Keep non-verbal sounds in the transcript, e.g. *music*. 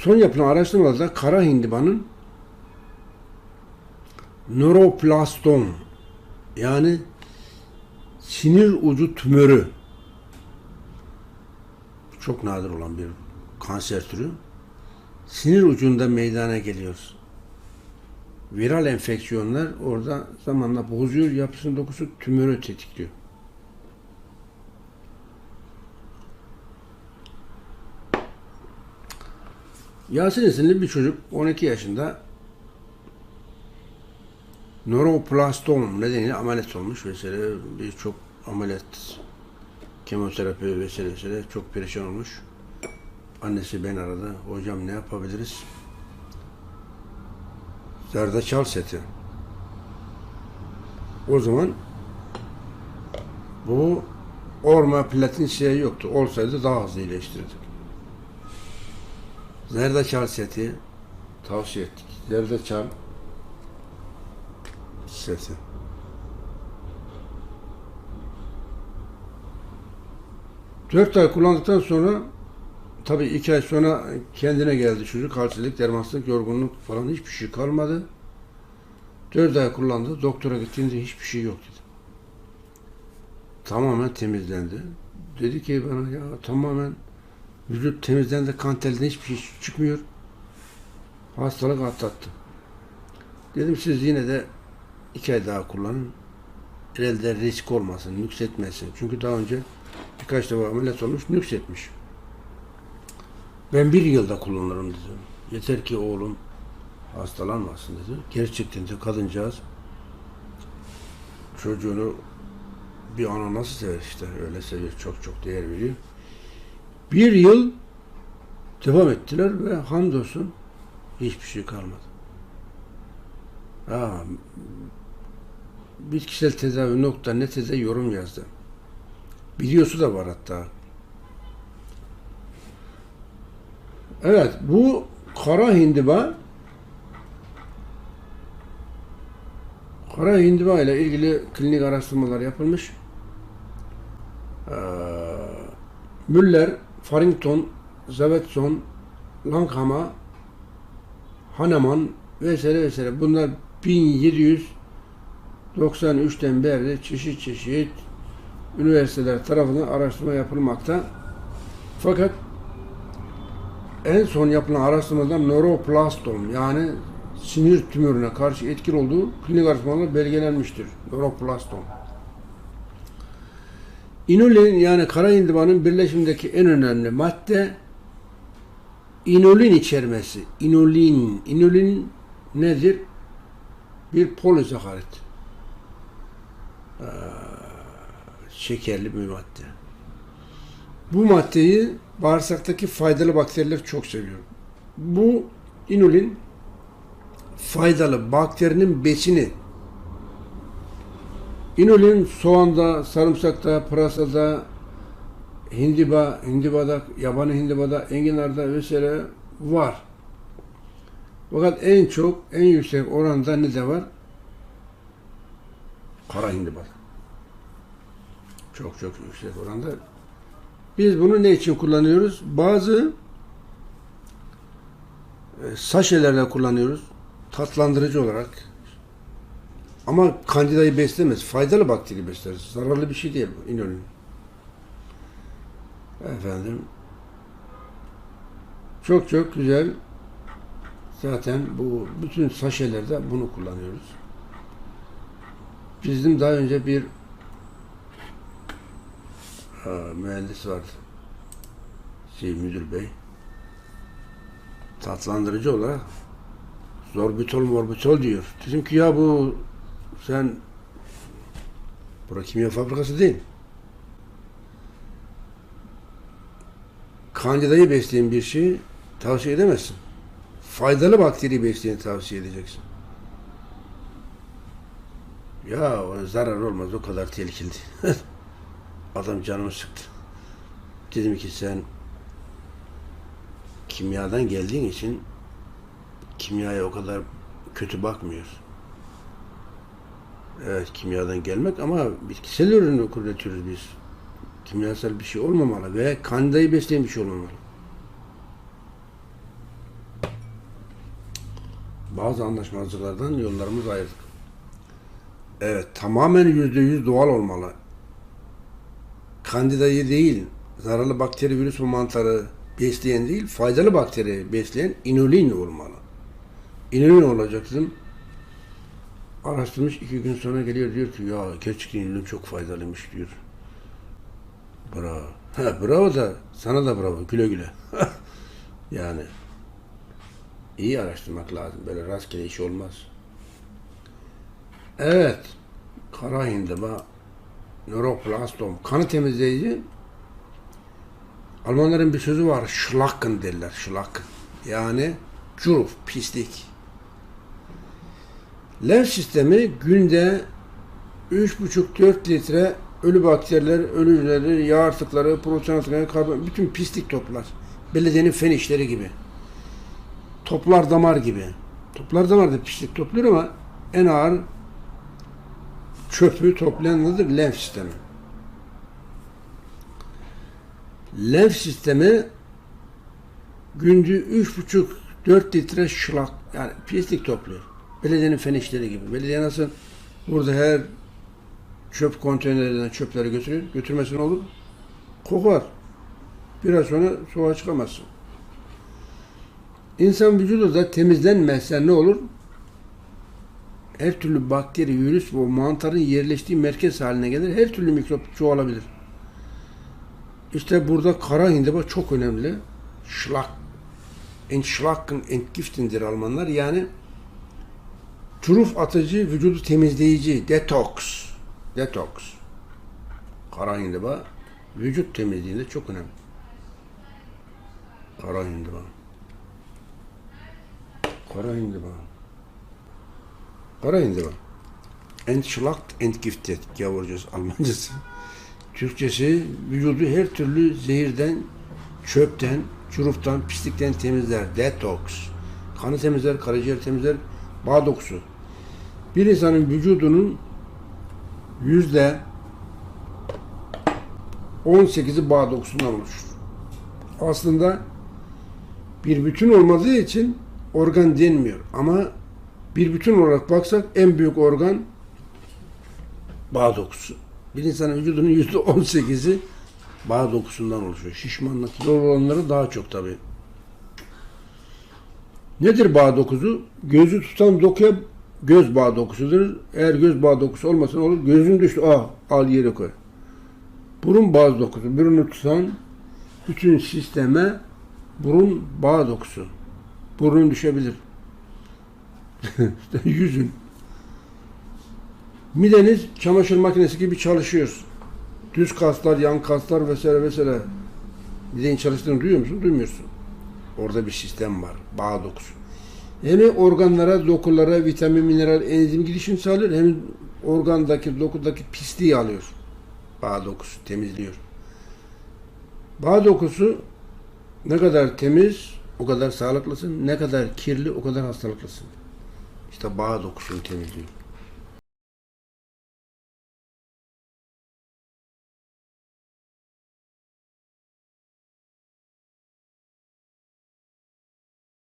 son yapılan araştırmalarda kara hindibanın nöroplastom yani sinir ucu tümörü çok nadir olan bir kanser türü sinir ucunda meydana geliyor. Viral enfeksiyonlar orada zamanla bozuyor yapısının dokusu tümörü tetikliyor. Yasin isimli bir çocuk 12 yaşında nöroplastom nedeniyle ameliyat olmuş vesaire birçok ameliyat kemoterapi vesaire vesaire çok perişan olmuş. Annesi beni aradı. Hocam ne yapabiliriz? Zerdeçal seti. O zaman bu orma platin şey yoktu. Olsaydı daha hızlı iyileştirdik. Zerdeçal seti tavsiye ettik. Zerdeçal seti. Dört ay kullandıktan sonra tabii iki ay sonra kendine geldi çocuk. Halsizlik, dermansızlık, yorgunluk falan hiçbir şey kalmadı. Dört ay kullandı. Doktora gittiğinde hiçbir şey yok dedi. Tamamen temizlendi. Dedi ki bana ya tamamen vücut temizlendi. Kan telinden hiçbir şey çıkmıyor. Hastalık atlattı. Dedim siz yine de iki ay daha kullanın. Elde risk olmasın, nüksetmesin. Çünkü daha önce birkaç defa ameliyat olmuş, nüksetmiş. Ben bir yılda kullanırım dedi. Yeter ki oğlum hastalanmasın dedi. Gerçekten de kadıncağız çocuğunu bir ana nasıl sever işte öyle seviyor çok çok değer veriyor. Bir yıl devam ettiler ve hamdolsun hiçbir şey kalmadı. Ha, bitkisel tedavi nokta net'e yorum yazdı. Videosu da var hatta. Evet bu kara hindiba kara hindiba ile ilgili klinik araştırmalar yapılmış. Ee, Müller, Farrington, Zavetson, Langhama, Hahnemann vesaire vesaire bunlar 1793'ten beri çeşit çeşit üniversiteler tarafından araştırma yapılmakta. Fakat en son yapılan araştırmada nöroplastom yani sinir tümörüne karşı etkili olduğu klinik araştırmalar belgelenmiştir. Nöroplastom. İnulin yani kara indibanın birleşimindeki en önemli madde inulin içermesi. İnulin. İnulin nedir? Bir polisakarit. Ee, şekerli bir madde. Bu maddeyi bağırsaktaki faydalı bakteriler çok seviyor. Bu inulin faydalı bakterinin besini. İnulin soğanda, sarımsakta, pırasada, hindiba, hindibada, yabani hindibada, enginarda vesaire var. Fakat en çok, en yüksek oranda ne de var? Kara hindibada. Çok çok yüksek oranda. Biz bunu ne için kullanıyoruz? Bazı e, saşelerde kullanıyoruz. Tatlandırıcı olarak. Ama kandidayı beslemez. Faydalı bakteri besler. Zararlı bir şey değil bu. İnönün. Efendim. Çok çok güzel. Zaten bu bütün saşelerde bunu kullanıyoruz. Bizim daha önce bir ha, mühendis vardı. Şey, müdür bey. Tatlandırıcı olarak zorbitol morbitol diyor. Dedim ki ya bu sen bura kimya fabrikası değil. Kandidayı besleyen bir şeyi tavsiye edemezsin. Faydalı bakteri besleyen tavsiye edeceksin. Ya o zarar olmaz o kadar tehlikeli. *laughs* Adam canımı sıktı. Dedim ki sen kimyadan geldiğin için kimyaya o kadar kötü bakmıyorsun. Evet kimyadan gelmek ama bitkisel ürünü üretiyoruz biz. Kimyasal bir şey olmamalı ve kandayı besleyen bir şey olmamalı. bazı anlaşmazlıklardan yollarımız ayırdık. Evet, tamamen yüzde yüz doğal olmalı. Kandidayı değil, zararlı bakteri, virüs ve mantarı besleyen değil, faydalı bakteri besleyen inulin olmalı. İnulin olacak kızım. Araştırmış iki gün sonra geliyor diyor ki ya gerçekten inulin çok faydalıymış diyor. Bravo. Ha, bravo da sana da bravo. Güle güle. *laughs* yani iyi araştırmak lazım. Böyle rastgele iş olmaz. Evet. Kara hindiba nöroplastom kanı temizleyici Almanların bir sözü var. Schlacken derler. Schlacken. Yani curuf, pislik. Lenf sistemi günde 3,5-4 litre ölü bakteriler, ölü hücreleri, yağ artıkları, protein artıkları, karbon, bütün pislik toplar. Belediyenin fen işleri gibi. Toplar damar gibi. Toplar damar da pislik topluyor ama en ağır çöpü toplayan nedir? Lenf sistemi. Lenf sistemi günde 3,5-4 litre şılak yani pislik topluyor. Belediyenin fen işleri gibi. Belediye nasıl burada her çöp konteynerinden çöpleri götürüyor. Götürmesi ne olur? Kokar. Biraz sonra sokağa çıkamazsın. İnsan vücudu da temizlenmezse ne olur? Her türlü bakteri, virüs ve mantarın yerleştiği merkez haline gelir. Her türlü mikrop çoğalabilir. İşte burada kara hindiba çok önemli. Schlag. Entschlacken, entgiftendir Almanlar. Yani çuruf atıcı, vücudu temizleyici, detoks. Detoks. Kara hindiba vücut temizliğinde çok önemli. Kara hindiba. Kara hindiba. Kara hindiba. Entschlackt, entgiftet. Gavurcası, Almancası. Türkçesi vücudu her türlü zehirden, çöpten, çuruftan, pislikten temizler. Detoks. Kanı temizler, karaciğer temizler, bağ dokusu. Bir insanın vücudunun yüzde 18'i bağ dokusundan oluşur. Aslında bir bütün olmadığı için organ denmiyor. Ama bir bütün olarak baksak en büyük organ bağ dokusu. Bir insanın vücudunun yüzde 18'i bağ dokusundan oluşuyor. Şişmanlık, kilolu olanları daha çok tabii. Nedir bağ dokusu? Gözü tutan dokuya göz bağ dokusudur. Eğer göz bağ dokusu olmasa ne olur? Gözün düştü. Ah, al yere koy. Burun bağ dokusu. Burunu tutan bütün sisteme burun bağ dokusu. Burnun düşebilir. *laughs* Yüzün. Mideniz çamaşır makinesi gibi çalışıyor. Düz kaslar, yan kaslar vesaire vesaire. Midenin çalıştığını duyuyor musun? Duymuyorsun. Orada bir sistem var. Bağ dokusu. Hem organlara, dokulara, vitamin, mineral, enzim gidişini sağlıyor. Hem organdaki, dokudaki pisliği alıyor. Bağ dokusu temizliyor. Bağ dokusu ne kadar temiz o kadar sağlıklısın. Ne kadar kirli o kadar hastalıklısın. İşte bağ dokusunu temizliyor.